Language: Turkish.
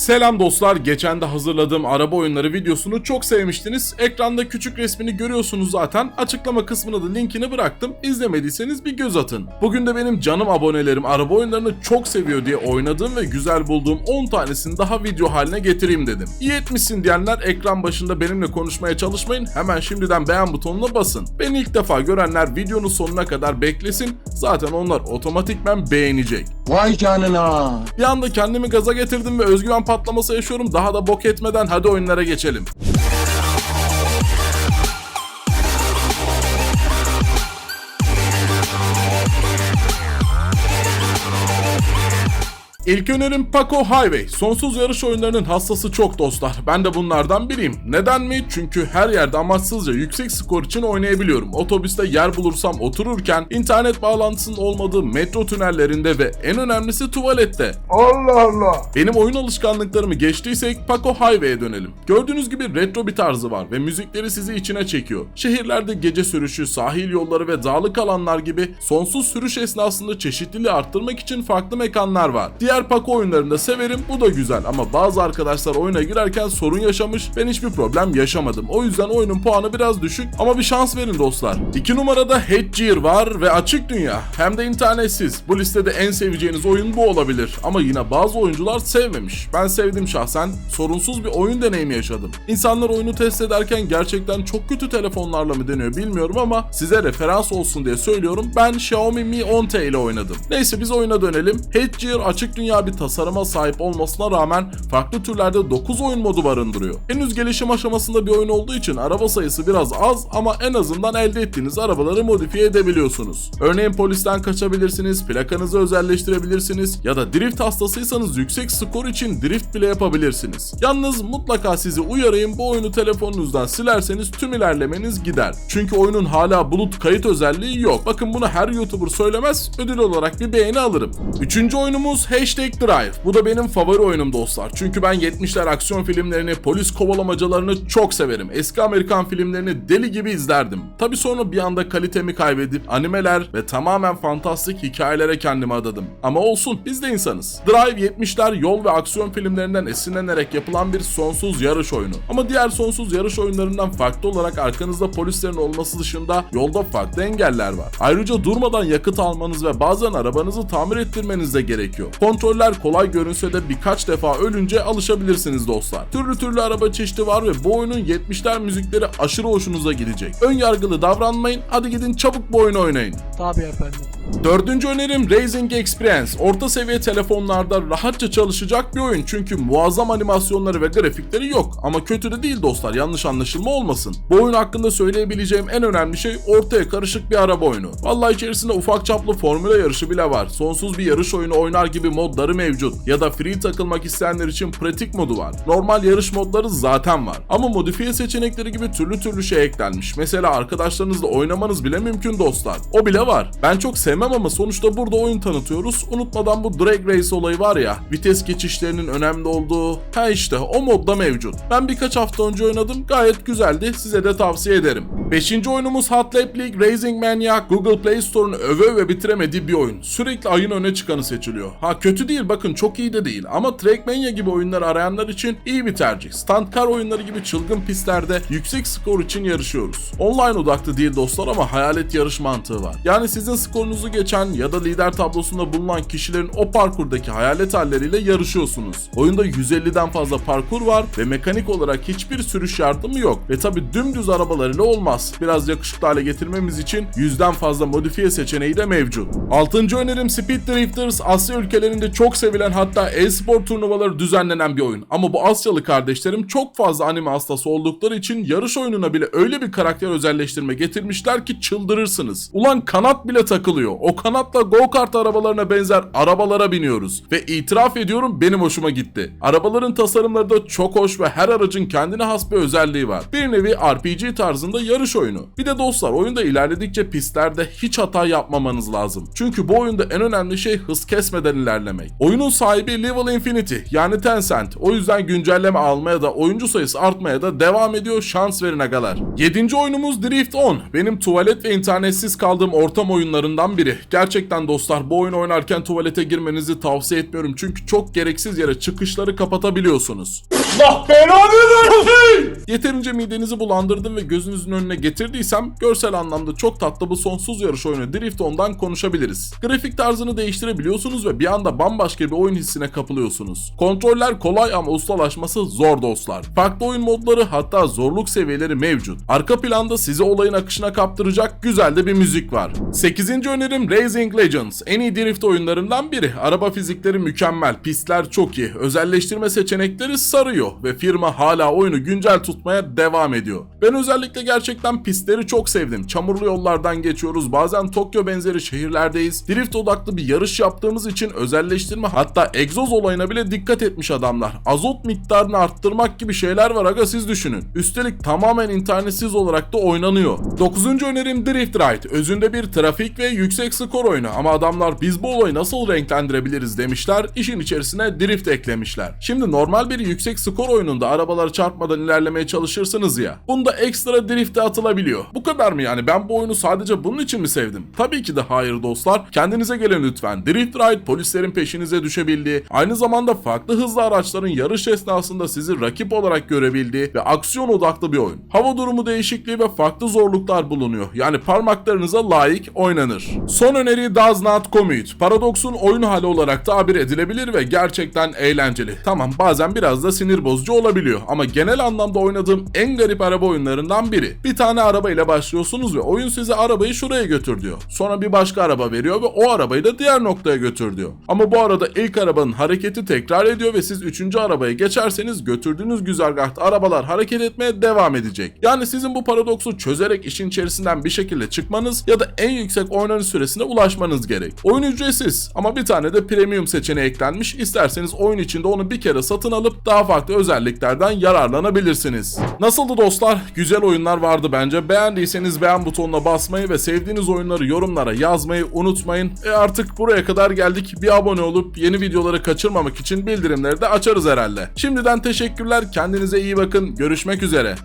Selam dostlar. Geçen de hazırladığım araba oyunları videosunu çok sevmiştiniz. Ekranda küçük resmini görüyorsunuz zaten. Açıklama kısmına da linkini bıraktım. İzlemediyseniz bir göz atın. Bugün de benim canım abonelerim araba oyunlarını çok seviyor diye oynadığım ve güzel bulduğum 10 tanesini daha video haline getireyim dedim. İyi etmişsin diyenler ekran başında benimle konuşmaya çalışmayın. Hemen şimdiden beğen butonuna basın. Beni ilk defa görenler videonun sonuna kadar beklesin. Zaten onlar otomatikmen beğenecek. Vay canına. Bir anda kendimi gaza getirdim ve özgüven patlaması yaşıyorum. Daha da bok etmeden hadi oyunlara geçelim. İlk önerim Paco Highway. Sonsuz yarış oyunlarının hastası çok dostlar. Ben de bunlardan biriyim. Neden mi? Çünkü her yerde amaçsızca yüksek skor için oynayabiliyorum. Otobüste yer bulursam otururken, internet bağlantısının olmadığı metro tünellerinde ve en önemlisi tuvalette. Allah Allah. Benim oyun alışkanlıklarımı geçtiysek Paco Highway'e dönelim. Gördüğünüz gibi retro bir tarzı var ve müzikleri sizi içine çekiyor. Şehirlerde gece sürüşü, sahil yolları ve dağlık alanlar gibi sonsuz sürüş esnasında çeşitliliği arttırmak için farklı mekanlar var. Diğer Paco oyunlarını da severim, bu da güzel ama bazı arkadaşlar oyuna girerken sorun yaşamış, ben hiçbir problem yaşamadım. O yüzden oyunun puanı biraz düşük ama bir şans verin dostlar. 2 numarada Headgear var ve açık dünya. Hem de internetsiz. Bu listede en seveceğiniz oyun bu olabilir. Ama yine bazı oyuncular sevmemiş. Ben sevdim şahsen. Sorunsuz bir oyun deneyimi yaşadım. İnsanlar oyunu test ederken gerçekten çok kötü telefonlarla mı deniyor bilmiyorum ama size referans olsun diye söylüyorum. Ben Xiaomi Mi 10T ile oynadım. Neyse biz oyuna dönelim. Headgear açık dünya bir tasarıma sahip olmasına rağmen farklı türlerde 9 oyun modu barındırıyor. Henüz gelişim aşamasında bir oyun olduğu için araba sayısı biraz az ama en azından elde ettiğiniz arabaları modifiye edebiliyorsunuz. Örneğin polisten kaçabilirsiniz, plakanızı özelleştirebilirsiniz ya da drift hastasıysanız yüksek skor için drift bile yapabilirsiniz. Yalnız mutlaka sizi uyarayım bu oyunu telefonunuzdan silerseniz tüm ilerlemeniz gider. Çünkü oyunun hala bulut kayıt özelliği yok. Bakın bunu her YouTuber söylemez, ödül olarak bir beğeni alırım. Üçüncü oyunumuz Hashtag Drive. Bu da benim favori oyunum dostlar. Çünkü ben 70'ler aksiyon filmlerini, polis kovalamacalarını çok severim. Eski Amerikan filmlerini deli gibi izlerdim. Tabi sonra bir anda kalitemi kaybedip animeler ve tamamen fantastik hikayelere kendimi adadım. Ama olsun biz de insanız. Drive 70'ler yol ve aksiyon filmlerinden esinlenerek yapılan bir sonsuz yarış oyunu. Ama diğer sonsuz yarış oyunlarından farklı olarak arkanızda polislerin olması dışında yolda farklı engeller var. Ayrıca durmadan yakıt almanız ve bazen arabanızı tamir ettirmeniz de gerekiyor. Kontroller kolay görünse de birkaç defa ölünce alışabilirsiniz dostlar. Türlü türlü araba çeşidi var ve bu oyunun 70'ler müzikleri aşırı hoşunuza gidecek. Ön yargılı davranmayın, hadi gidin çabuk bu oyunu oynayın. Tabii efendim. Dördüncü önerim Raising Experience. Orta seviye telefonlarda rahatça çalışacak bir oyun çünkü muazzam animasyonları ve grafikleri yok. Ama kötü de değil dostlar yanlış anlaşılma olmasın. Bu oyun hakkında söyleyebileceğim en önemli şey ortaya karışık bir araba oyunu. Vallahi içerisinde ufak çaplı formüle yarışı bile var. Sonsuz bir yarış oyunu oynar gibi modları mevcut. Ya da free takılmak isteyenler için pratik modu var. Normal yarış modları zaten var. Ama modifiye seçenekleri gibi türlü türlü şey eklenmiş. Mesela arkadaşlarınızla oynamanız bile mümkün dostlar. O bile var. Ben çok sevmem ama sonuçta burada oyun tanıtıyoruz. Unutmadan bu drag race olayı var ya, vites geçişlerinin önemli olduğu, ha işte o modda mevcut. Ben birkaç hafta önce oynadım, gayet güzeldi, size de tavsiye ederim. Beşinci oyunumuz Hot Lap League Racing Mania, Google Play Store'un öve öve bitiremediği bir oyun. Sürekli ayın öne çıkanı seçiliyor. Ha kötü değil bakın çok iyi de değil ama Trackmania gibi oyunları arayanlar için iyi bir tercih. Stunt car oyunları gibi çılgın pistlerde yüksek skor için yarışıyoruz. Online odaklı değil dostlar ama hayalet yarış mantığı var. Yani sizin skorunuzu geçen ya da lider tablosunda bulunan kişilerin o parkurdaki hayalet halleriyle yarışıyorsunuz. Oyunda 150'den fazla parkur var ve mekanik olarak hiçbir sürüş yardımı yok. Ve tabi dümdüz arabalarıyla olmaz. Biraz yakışıklı hale getirmemiz için yüzden fazla modifiye seçeneği de mevcut. Altıncı önerim Speed Drifters Asya ülkelerinde çok sevilen hatta e-spor turnuvaları düzenlenen bir oyun. Ama bu Asyalı kardeşlerim çok fazla anime hastası oldukları için yarış oyununa bile öyle bir karakter özelleştirme getirmişler ki çıldırırsınız. Ulan kanat bile takılıyor. O kanatla go-kart arabalarına benzer arabalara biniyoruz. Ve itiraf ediyorum benim hoşuma gitti. Arabaların tasarımları da çok hoş ve her aracın kendine has bir özelliği var. Bir nevi RPG tarzında yarış oyunu. Bir de dostlar oyunda ilerledikçe pistlerde hiç hata yapmamanız lazım. Çünkü bu oyunda en önemli şey hız kesmeden ilerlemek. Oyunun sahibi Level Infinity yani Tencent. O yüzden güncelleme almaya da oyuncu sayısı artmaya da devam ediyor şans verin agalar. 7. oyunumuz Drift On. Benim tuvalet ve internetsiz kaldığım ortam oyunlarından biri. Gerçekten dostlar bu oyunu oynarken tuvalete girmenizi tavsiye etmiyorum. Çünkü çok gereksiz yere çıkışları kapatabiliyorsunuz. Allah belanı versin. Yeterince midenizi bulandırdım ve gözünüzün önüne getirdiysem görsel anlamda çok tatlı bu sonsuz yarış oyunu Drift On'dan konuşabiliriz. Grafik tarzını değiştirebiliyorsunuz ve bir anda bambaşka bir oyun hissine kapılıyorsunuz. Kontroller kolay ama ustalaşması zor dostlar. Farklı oyun modları hatta zorluk seviyeleri mevcut. Arka planda sizi olayın akışına kaptıracak güzel de bir müzik var. 8. önerim Racing Legends. En iyi drift oyunlarından biri. Araba fizikleri mükemmel, pistler çok iyi, özelleştirme seçenekleri sarıyor ve firma hala oyunu güncel tutmaya devam ediyor. Ben özellikle gerçekten pistleri çok sevdim. Çamurlu yollardan geçiyoruz, bazen Tokyo benzeri şehirlerdeyiz. Drift odaklı bir yarış yaptığımız için özelleştirme hatta egzoz olayına bile dikkat etmiş adamlar. Azot miktarını arttırmak gibi şeyler var aga siz düşünün. Üstelik tamamen internetsiz olarak da oynanıyor. 9. önerim Drift Ride. Özünde bir trafik ve yüksek skor oyunu ama adamlar biz bu olayı nasıl renklendirebiliriz demişler. İşin içerisine drift eklemişler. Şimdi normal bir yüksek skor oyununda arabaları çarpmadan ilerlemeye çalışırsınız ya. Bunda ekstra drift de atılabiliyor. Bu kadar mı yani? Ben bu oyunu sadece bunun için mi sevdim? Tabii ki de hayır dostlar. Kendinize gelin lütfen. Drift Ride polislerin peşinize düşebildiği, aynı zamanda farklı hızlı araçların yarış esnasında sizi rakip olarak görebildiği ve aksiyon odaklı bir oyun. Hava durumu değişikliği ve farklı zorluklar bulunuyor. Yani parmaklarınıza layık oynanır. Son öneri Does Not Commute. Paradox'un oyun hali olarak tabir edilebilir ve gerçekten eğlenceli. Tamam bazen biraz da sinir bozucu olabiliyor ama genel anlamda oynadığım en garip araba oyunlarından biri. Bir tane araba ile başlıyorsunuz ve oyun size arabayı şuraya götür diyor. Sonra bir başka araba veriyor ve o arabayı da diğer noktaya götür diyor. Ama bu arada ilk arabanın hareketi tekrar ediyor ve siz üçüncü arabaya geçerseniz götürdüğünüz güzergahta arabalar hareket etmeye devam edecek. Yani sizin bu paradoksu çözerek işin içerisinden bir şekilde çıkmanız ya da en yüksek oynanış süresine ulaşmanız gerek. Oyun ücretsiz ama bir tane de premium seçeneği eklenmiş. İsterseniz oyun içinde onu bir kere satın alıp daha farklı özelliklerden yararlanabilirsiniz. Nasıldı dostlar? Güzel oyunlar vardı bence. Beğendiyseniz beğen butonuna basmayı ve sevdiğiniz oyunları yorumlara yazmayı unutmayın. E artık buraya kadar geldik. Bir abone olup yeni videoları kaçırmamak için bildirimleri de açarız herhalde. Şimdiden teşekkürler. Kendinize iyi bakın. Görüşmek üzere.